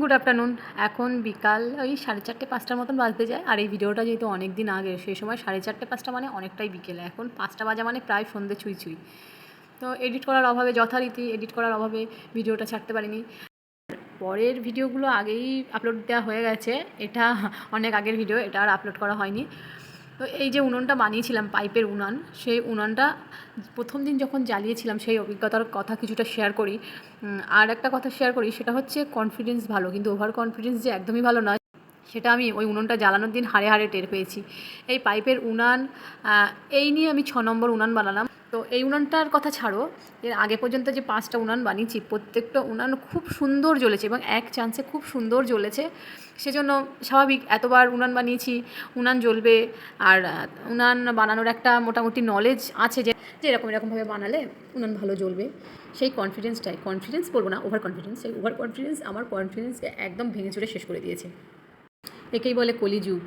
Good afternoon এখন বিকাল ওই সাড়ে চারটে, পাঁচটার মতন বাজতে যায়। আর এই ভিডিওটা যেহেতু অনেক দিন আগে, সেই সময় সাড়ে চারটে, পাঁচটা মানে অনেকটাই বিকেলে। এখন পাঁচটা বাজা মানে প্রায় সন্ধে ছুঁই ছুঁই। তো এডিট করার অভাবে, যথারীতি এডিট করার অভাবে ভিডিওটা ছাড়তে পারিনি। পরের ভিডিওগুলো আগেই আপলোড দেওয়া হয়ে গেছে। এটা অনেক আগের ভিডিও এটা আর আপলোড করা হয়নি। তো এই যে উনুনটা বানিয়েছিলাম, পাইপের উনান, সেই উনানটা প্রথম দিন যখন জ্বালিয়েছিলাম সেই অভিজ্ঞতার কথা কিছুটা শেয়ার করি। আর একটা কথা শেয়ার করি, সেটা হচ্ছে কনফিডেন্স ভালো, কিন্তু ওভার কনফিডেন্স যে একদমই ভালো নয়, সেটা আমি ওই উনুনটা জ্বালানোর দিন হাড়ে হাড়ে টের পেয়েছি। এই পাইপের উনান এই নিয়ে আমি ছ নম্বর উনান বানালাম। তো এই উনানটার কথা ছাড়ো, এর আগে পর্যন্ত যে পাঁচটা উনান বানিয়েছি, প্রত্যেকটা উনান খুব সুন্দর জ্বলেছে এবং এক চান্সে খুব সুন্দর জ্বলেছে। সেজন্য স্বাভাবিক, এতবার উনান বানিয়েছি, উনান জ্বলবে, আর উনান বানানোর একটা মোটামুটি নলেজ আছে যে যে এরকম এরকমভাবে বানালে উনান ভালো জ্বলবে। সেই কনফিডেন্সটাই কনফিডেন্স বলব না ওভার কনফিডেন্স সেই ওভার কনফিডেন্স আমার কনফিডেন্সকে একদম ভেঙে চুরে শেষ করে দিয়েছে। একেই বলে কলিযুগ,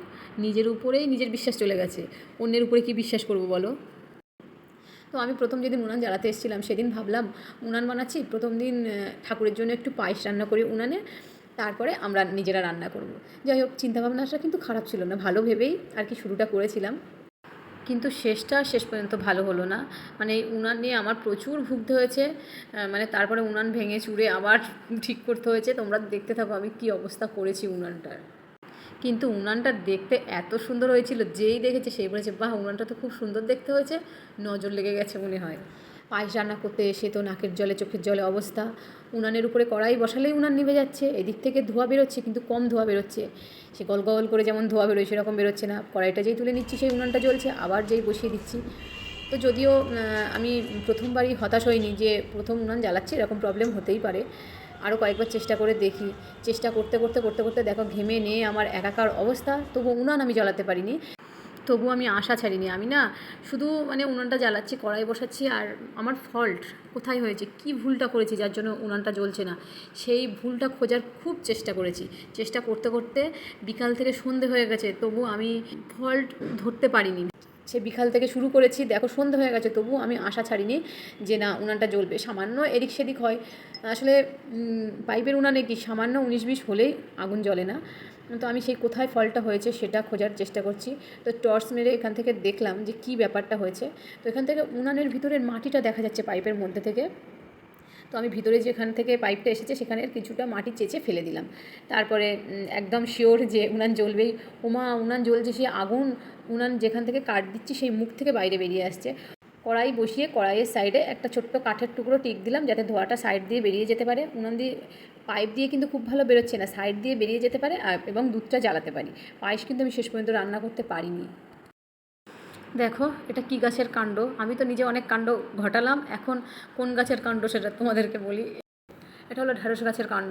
নিজের উপরেই নিজের বিশ্বাস চলে গেছে। অন্যের উপরে কি বিশ্বাস করব বলো? তো আমি প্রথম যেদিন উনান জ্বালাতে এসেছিলাম, সেদিন ভাবলাম উনান বানাচ্ছি। প্রথম দিন ঠাকুরের জন্য একটু পায়েস রান্না করি উনানে, তারপরে আমরা নিজেরা রান্না করব। যাই হোক, চিন্তাভাবনাটা কিন্তু খারাপ ছিল না, ভালো ভেবেই আর কি শুরুটা করেছিলাম। কিন্তু শেষটা শেষ পর্যন্ত ভালো হলো না। মানে এই উনান নিয়ে আমার প্রচুর ভুগতে হয়েছে মানে তারপরে উনান ভেঙে চুড়ে আবার ঠিক করতে হয়েছে। তোমরা দেখতে থাকো আমি কি অবস্থা করেছি উনানটার। কিন্তু উনানটা দেখতে এত সুন্দর হয়েছিল, যেই দেখেছে সেই বলেছে, বাহ, উনানটা তো খুব সুন্দর দেখতে হয়েছে। নজর লেগে গেছে মনে হয়। পায়েস রান্না করতে এসে তো নাকের জলে, চোখের জলে অবস্থা। উনানের উপরে কড়াই বসালেই উনান নিভে যাচ্ছে। এদিক থেকে ধোঁয়া বেরোচ্ছে, কিন্তু কম ধোঁয়া বেরোচ্ছে। সে গল গল করে যেমন ধোঁয়া বেরোয়, সেরকম বেরোচ্ছে না। কড়াইটা যেই তুলে নিচ্ছি, সেই উনানটা জ্বলছে, আবার যেই বসিয়ে দিচ্ছি। তো যদিও আমি প্রথমবারই হতাশ হইনি যে প্রথম উনান জ্বালাচ্ছি, এরকম প্রবলেম হতেই পারে। আরও কয়েকবার চেষ্টা করে দেখি। চেষ্টা করতে করতে করতে করতে দেখো ঘেমে নিয়ে আমার একাকার অবস্থা তবু উনান আমি জ্বালাতে পারিনি। তবু আমি আশা ছাড়িনি। আমি না শুধু মানে উনানটা জ্বালাচ্ছি, কড়াই বসাচ্ছি আর আমার ফল্ট কোথায় হয়েছে, কি ভুলটা করেছি যার জন্য উনানটা জ্বলছে না, সেই ভুলটা খোঁজার খুব চেষ্টা করেছি। চেষ্টা করতে করতে বিকাল থেকে সন্ধে হয়ে গেছে তবু আমি ফল্ট ধরতে পারিনি। সে বিকাল থেকে শুরু করেছি। দেখো, সন্ধে হয়ে গেছে তবু আমি আশা ছাড়িনি যে না, উনানটা জ্বলবে। সামান্য এদিক সেদিক হয়। আসলে পাইপের উনানে কি সামান্য উনিশ বিশ হলেই আগুন জ্বলে না। তো আমি সেই কোথায় ফলটা হয়েছে সেটা খোঁজার চেষ্টা করছি। তো টর্চ মেরে এখান থেকে দেখলাম যে কি ব্যাপারটা হয়েছে। তো এখান থেকে উনানের ভিতরের মাটিটা দেখা যাচ্ছে পাইপের মধ্যে থেকে। তো আমি ভিতরে যেখান থেকে পাইপটা এসেছে সেখানে কিছুটা মাটি চেঁচে ফেলে দিলাম। তারপরে একদম শিওর যে উনান জ্বলবেই। ওমা উনান জ্বলছে সেই আগুন, উনান যেখান থেকে কাঠ দিচ্ছি সেই মুখ থেকে বাইরে বেরিয়ে আসছে। কড়াই বসিয়ে কড়াইয়ের সাইডে একটা ছোট্ট কাঠের টুকরো টিক দিলাম যাতে ধোঁয়াটা সাইড দিয়ে বেরিয়ে যেতে পারে। উনান দিয়ে পাইপ দিয়ে কিন্তু খুব ভালো বেরোচ্ছে না, সাইড দিয়ে বেরিয়ে যেতে পারে এবং দুধটা জ্বালাতে পারি। পায়েস কিন্তু আমি শেষ পর্যন্ত রান্না করতে পারিনি। দেখো, এটা কি গাছের কাণ্ড? আমি তো নিজে অনেক কাণ্ড ঘটালাম, এখন কোন গাছের কাণ্ড সেটা তোমাদেরকে বলি। এটা হলো ঢেঁড়স গাছের কাণ্ড।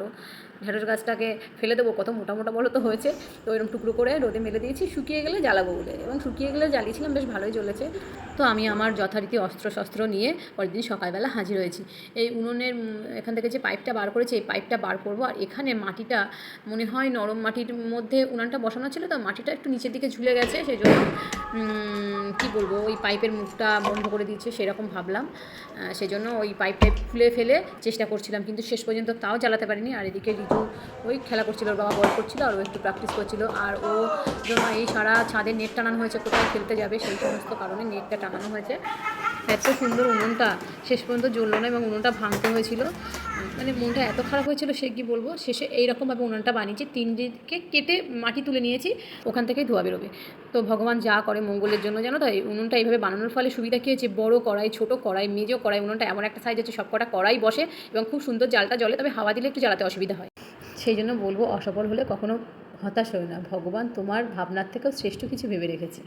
ঢেঁড়স গাছটাকে ফেলে দেবো, কত মোটা মোটা বলো তো হয়েছে। তো এরকম টুকরো করে রোদে মেলে দিয়েছি, শুকিয়ে গেলে জ্বালাবো বলে। এবং শুকিয়ে গেলে জ্বালিয়েছিলাম, বেশ ভালোই জ্বলেছে। তো আমি আমার যথারীতি অস্ত্র শস্ত্র নিয়ে পরের দিন সকালবেলা হাজির হয়েছি। এই উনুনের এখান থেকে যে পাইপটা বার করেছে, এই পাইপটা বার করব। আর এখানে মাটিটা, মনে হয় নরম মাটির মধ্যে উনানটা বসানো ছিল, তো মাটিটা একটু নিচের দিকে ঝুলে গেছে সেই জন্য কি বলব, ওই পাইপের মুখটা বন্ধ করে দিচ্ছে সেরকম ভাবলাম। সেজন্য ওই পাইপটা খুলে ফেলে চেষ্টা করছিলাম, কিন্তু শেষ পর্যন্ত তাও চালাতে পারিনি। আর এদিকে রিজু ওই খেলা করছিল বাবা বল করছিল আর ও একটু প্র্যাকটিস করছিল। আর ও জন্য এই সারা ছাদে নেট টানানো হয়েছে, কোথায় খেলতে যাবে সেই সমস্ত কারণে নেটটা টানানো হয়েছে। এত সুন্দর উনুনটা, শেষ পর্যন্ত জ্বললো না এবং উনুনটা ভাঙতে হয়েছিল। মানে মনটা এত খারাপ হয়েছিল সে কি বলব? শেষে এইরকমভাবে উনুনটা বানিয়েছি তিন দিকে কেটে মাটি তুলে নিয়েছি, ওখান থেকেই ধোয়া বেরোবে। তো ভগবান যা করে মঙ্গলের জন্য জানো তো, এই উনুনটা এইভাবে বানানোর ফলে সুবিধা কী হয়েছে? বড়ো কড়াই, ছোটো কড়াই, মেজো কড়াই, উনুনটা এমন একটা সাইজ আছে সব কটা কড়াই বসে এবং খুব সুন্দর জালটা জলে তবে হাওয়া দিলে একটু জ্বালাতে অসুবিধা হয়। সেই জন্য বলব, অসফল হলে কখনো হতাশ হয় না। ভগবান তোমার ভাবনার থেকেও শ্রেষ্ঠ কিছু ভেবে রেখেছে।